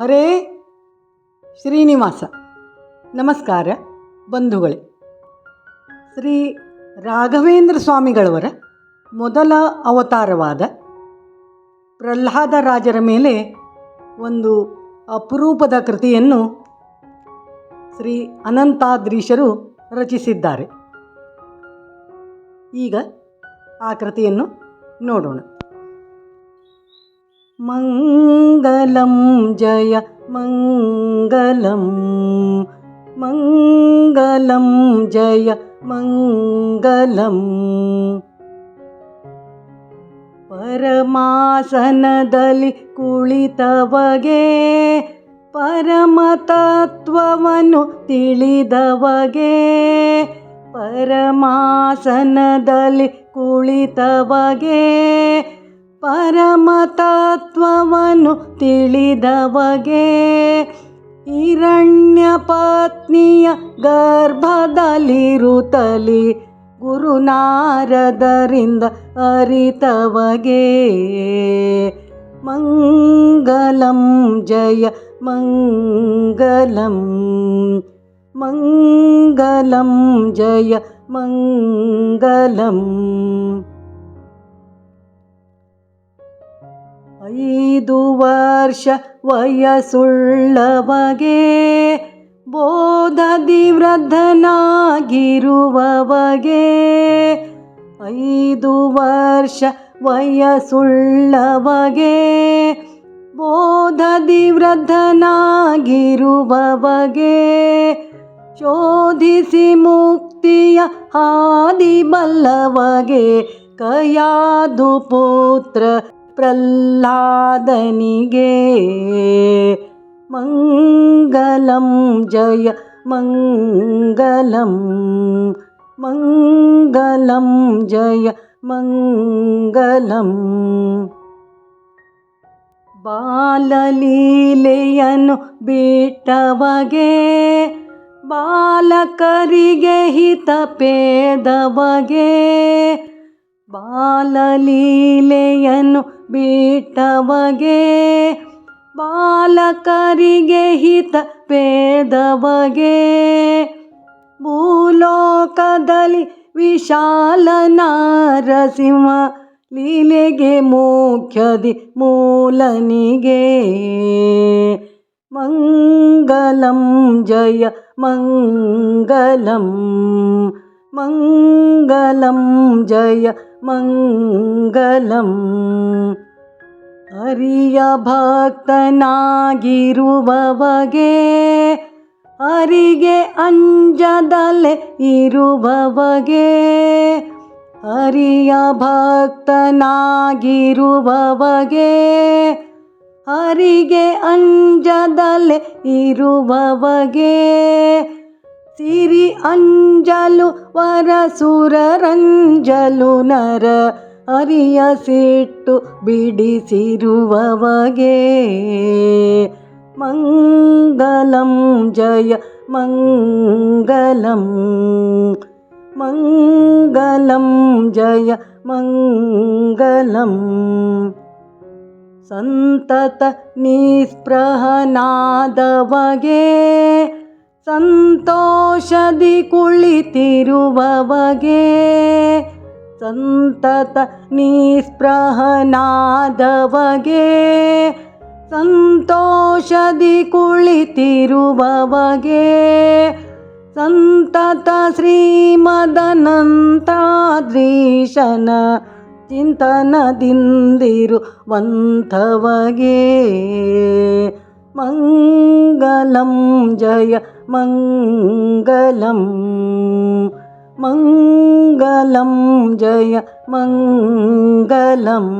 ಹರೇ ಶ್ರೀನಿವಾಸ. ನಮಸ್ಕಾರ ಬಂಧುಗಳೇ. ಶ್ರೀ ರಾಘವೇಂದ್ರ ಸ್ವಾಮಿಗಳವರ ಮೊದಲ ಅವತಾರವಾದ ಪ್ರಹ್ಲಾದ ರಾಜರ ಮೇಲೆ ಒಂದು ಅಪರೂಪದ ಕೃತಿಯನ್ನು ಶ್ರೀ ಅನಂತಾದ್ರೀಶರು ರಚಿಸಿದ್ದಾರೆ. ಈಗ ಆ ಕೃತಿಯನ್ನು ನೋಡೋಣ. मङ्गलं जय मङ्गलं मङ्गलं जय मङ्गलम् ಪರಮಾಸನದಲ್ಲಿ ಕುಳಿತವಗೆ ಪರಮತತ್ವವನ್ನು ತಿಳಿದವಗೆ ಪರಮಾಸನದಲ್ಲಿ ಕುಳಿತವಗೆ ಪರಮತತ್ವವನ್ನು ತಿಳಿದವಗೆ ಹಿರಣ್ಯ ಪತ್ನಿಯ ಗರ್ಭದಲ್ಲಿರುತ್ತಲಿ ಗುರುನಾರದರಿಂದ ಅರಿತವಗೆ ಮಂಗಲಂ ಜಯ ಮಂಗಲಂ ಮಂಗಲಂ ಜಯ ಮಂಗಲಂ. ಐದು ವರ್ಷ ವಯಸ್ಸುಳ್ಳವಗೆ ಬೋಧದಿ ವೃದ್ಧನಾಗಿರುವವಗೆ ಐದು ವರ್ಷ ವಯಸ್ಸುಳ್ಳವಗೆ ಬೋಧದಿ ವೃದ್ಧನಾಗಿರುವವಗೆ ಶೋಧಿಸಿ ಮುಕ್ತಿಯ ಹಾದಿ ಬಲ್ಲವಗೆ ಕಯಾದು ಪುತ್ರ ಪ್ರಹ್ಲಾದನಿಗೆ ಮಂಗಲಂ ಜಯ ಮಂಗಲಂ ಮಂಗಲಂ ಜಯ ಮಂಗಲಂ ಬಾಲಲೀಲೆಯನ್ನು ಬಿಟ್ಟವಗೆ ಬಾಲಕರಿಗೆ ಹಿತ ಪೇದವಗೆ ಬಾಲಲೀಲೆಯನ್ನು ಬಿಟ್ಟವಗೆ ಬಾಲಕರಿಗೆ ಹಿತ ಪೇದವಗೆ. ಭೂಲೋಕದಲ್ಲಿ ವಿಶಾಲ ನಾರಸಿಂಹ ಲೀಲೆಗೆ ಮುಖ್ಯದಿ ಮೂಲನಿಗೆ. ಮಂಗಲಂ ಜಯ ಮಂಗಲಂ ಮಂಗಲಂ ಜಯ ಮಂಗಲಂ. ಅರಿಯ ಭಕ್ತನಾಗಿರುವವಗೆ ಹರಿಗೆ ಅಂಜದಲೆ ಇರುವವಗೆ ಹರಿಯ ಭಕ್ತನಾಗಿರುವವಗೆ ಅರಿಗೆ ಅಂಜದಲೆ ಇರುವವಗೆ ಸಿರಿ ಅಂಜಲು ವರಸುರರಂಜಲು ನರ ಹರಿಯ ಸಿಟ್ಟು ಬಿಡಿಸಿರುವವಗೆ ಮಂಗಲಂ ಜಯ ಮಂಗಲಂ ಮಂಗಲಂ ಜಯ ಮಂಗಲಂ ಸಂತತ ನಿಸ್ಪೃಹನಾದವಗೆ ಸಂತೋಷದಿ ಕುಳಿತಿರುವವಗೆ ಸಂತತ ನಿಸ್ಪೃಹನಾದವಗೆ ಸಂತೋಷದಿ ಕುಳಿತಿರುವವಗೆ ಸಂತತ ಶ್ರೀಮದನಂತಾದ್ರೀಶನ ಚಿಂತನದಿಂದಿರುವಂಥವಗೆ ಮಂಗಲಂ ಜಯ मङ्गलं मङ्गलं जय मङ्गलम्।